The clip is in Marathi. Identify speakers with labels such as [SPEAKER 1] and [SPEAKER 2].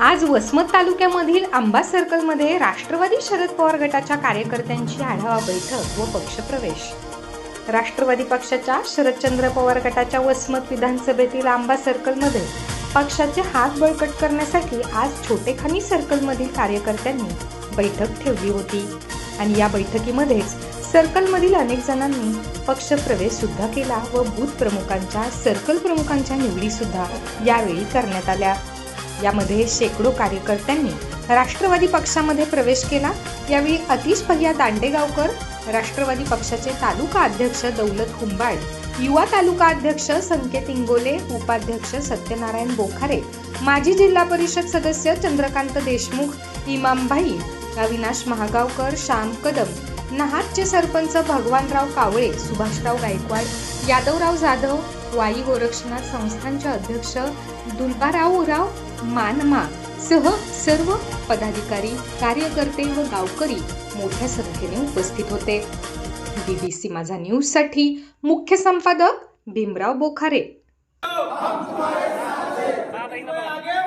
[SPEAKER 1] आज वसमत तालुक्यामधील आंबा सर्कलमध्ये राष्ट्रवादी शरद पवार गटाच्या कार्यकर्त्यांची आढावा बैठक व पक्षप्रवेश. राष्ट्रवादी पक्षाच्या शरदचंद्र पवार गटाच्या वसमत विधानसभेतील आंबा सर्कलमध्ये पक्षाचे हात बळकट करण्यासाठी आज छोटेखानी सर्कलमधील कार्यकर्त्यांनी बैठक ठेवली होती. आणि या बैठकीमध्येच सर्कलमधील अनेक जणांनी पक्षप्रवेश सुद्धा केला व बूथ प्रमुखांच्या सर्कल प्रमुखांच्या निवडीसुद्धा यावेळी करण्यात आल्या. यामध्ये शेकडो कार्यकर्त्यांनी राष्ट्रवादी पक्षामध्ये प्रवेश केला. यावेळी अतिश भैया दांडेगावकर राष्ट्रवादी पक्षाचे तालुका अध्यक्ष दौलत हुंबाड युवा तालुका अध्यक्ष संकेत इंगोले उपाध्यक्ष सत्यनारायण बोखारे माजी जिल्हा परिषद सदस्य चंद्रकांत देशमुख इमामभाई अविनाश महागावकर श्याम कदम नहातचे सरपंच भगवानराव कावळे सुभाषराव गायकवाड यादवराव जाधव वाई गोरक्षनाथ संस्थांचे अध्यक्ष दुलबाराव उराव मानमा सह सर्व पदाधिकारी कार्यकर्ते व गावकरी मोठ्या संख्येने उपस्थित होते. बीबीसी माझा न्यूजसाठी मुख्य संपादक भीमराव बोखारे.
[SPEAKER 2] आगे.